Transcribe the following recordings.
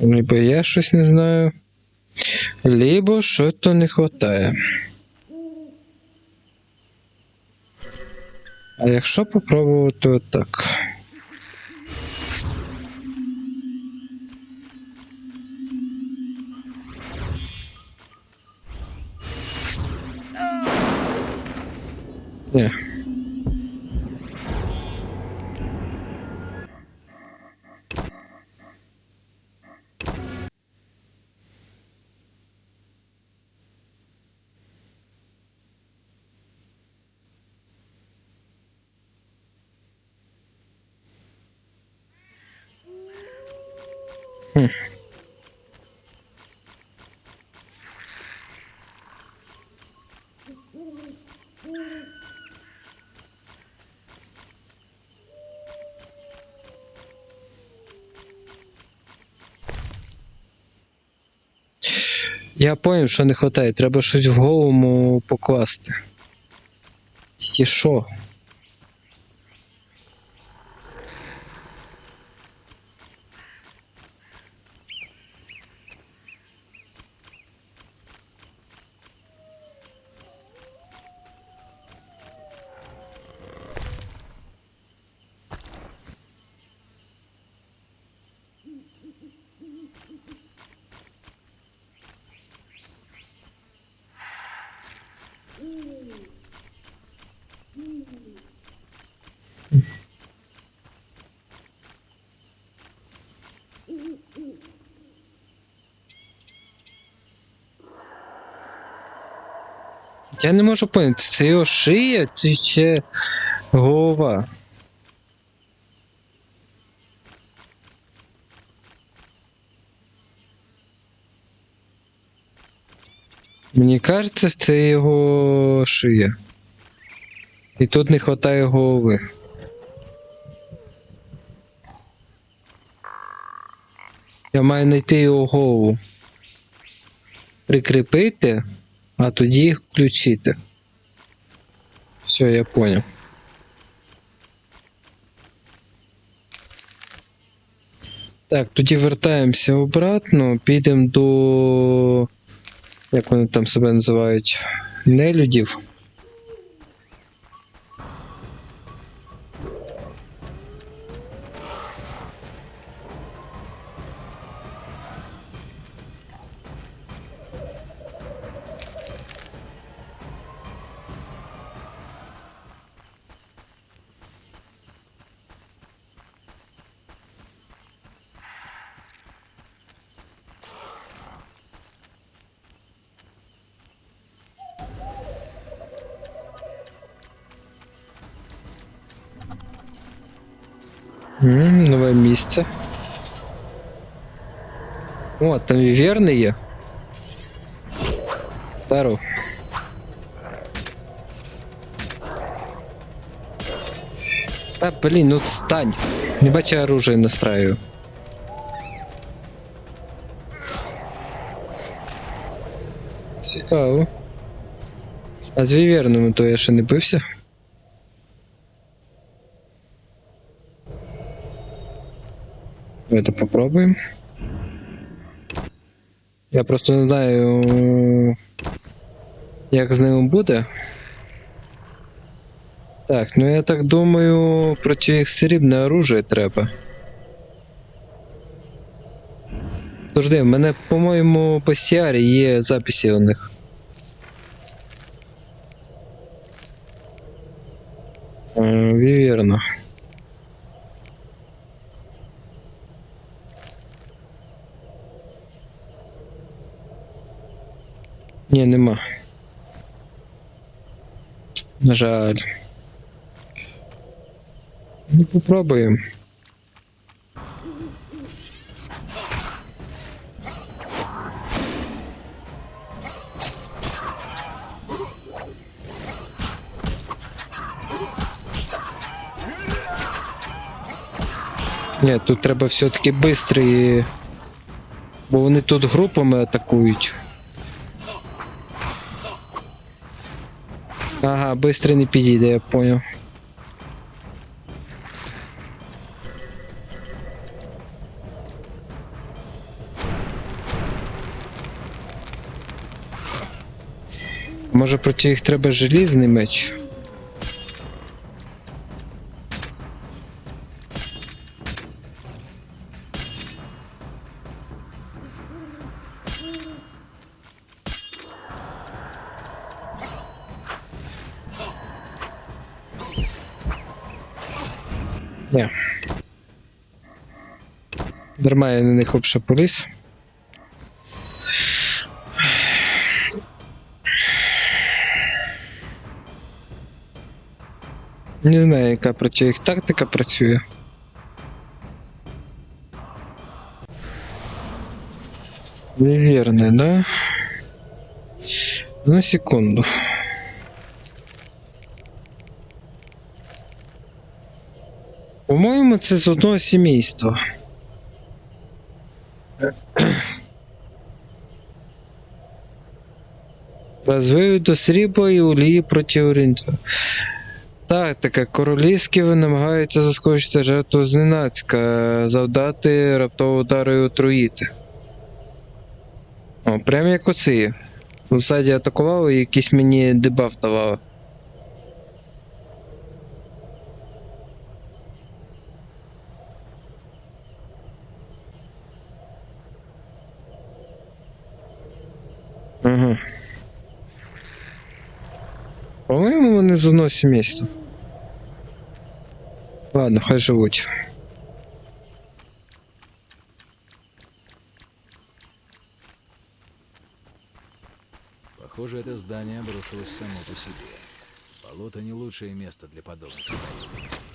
Либо я щось не знаю. Либо щось то не хватає. А якщо попробувати отак? Ні. Я поняв, що не вистачає. Треба щось в голому покласти. Тільки що? Я не можу поняти, це його шия чи ще голова? Мені кажеться, це його шия. І тут не вистачає голови. Я маю знайти його голову. Прикріпити, а тоді їх включити. Все, я понял. Так, тоді вертаємося обратно, підемо до. Як вони там себе називають? Нелюдів. М, Нове місце. О, там і вірний є. Здоров. А, блін, ну стань. Не бачу оружие настраю. Цікаво. А з віверними то я ще не бився. Давайте попробуємо. Я просто не знаю, як з ними буде. Так, ну я так думаю, проти їх срібне оружие треба. Подожди, в мене, по-моєму, по стіарі є записи у них. Е, Вірно. Ні, нема. На жаль. Ну, попробуємо. Ні, тут треба все-таки бистрі. Бо вони тут групами атакують. Ага, быстро не підійде, я понял. Може проти їх треба желізний меч? Ні. Дарма я на них обше поліз. Не знаю, яка проти їх тактика працює. Неверно, да? Ну, секунду. По-моєму, це з одного сімейства. Розвивають до срібла і олії проти орієнту. Так, таке королівські намагаються заскочити жертву зненацька, завдати раптового удару і отруїти. О, прям як оці. В саді атакували і якийсь мені дебаф давали. Угу. По-моєму, вони з одного сімейства. Ладно, хай живуть. Похоже, это здание обрушилось само по себе. Болото не лучшее место для подобных строений.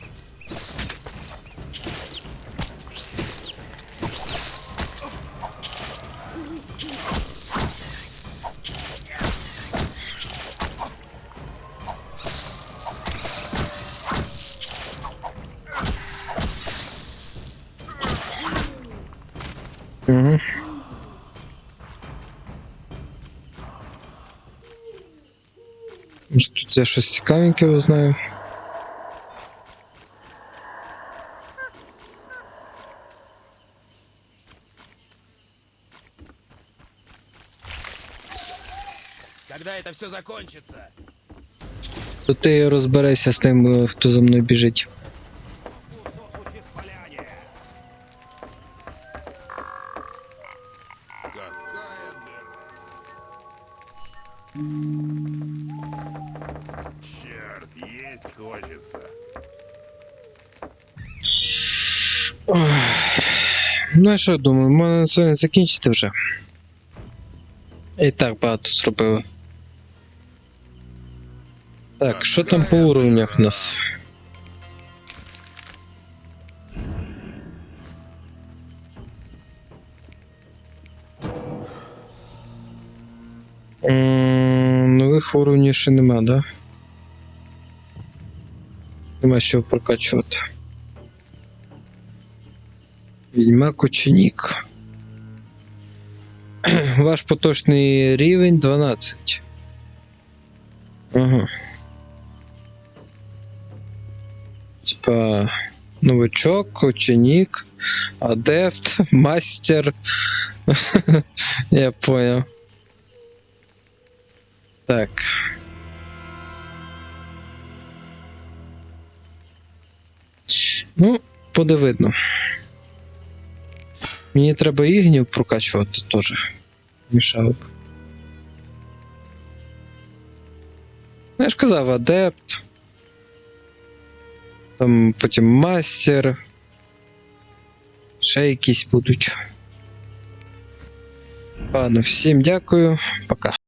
Може тут я щось цікавеньке узнаю. Когда это все закончится? То ти розберися з тим, хто за мною біжить. Есть хочется. Ну а що думаю, можна на сьогодні закінчити вже. І так багато зробили. Так, що там по уровнях у нас? Нових уровнів ще нема, да? Нема що прокачувати. Відьмак ученик. Ваш поточний рівень 12. Ага. Типа новичок, ученик, адепт, мастер. Я понял. Так. Ну, буде видно. Мені треба ігнів прокачувати теж. Мішало б. Ну, я ж казав, адепт. Там потім мастер. Ще якісь будуть. Ладно, всім дякую. Пока.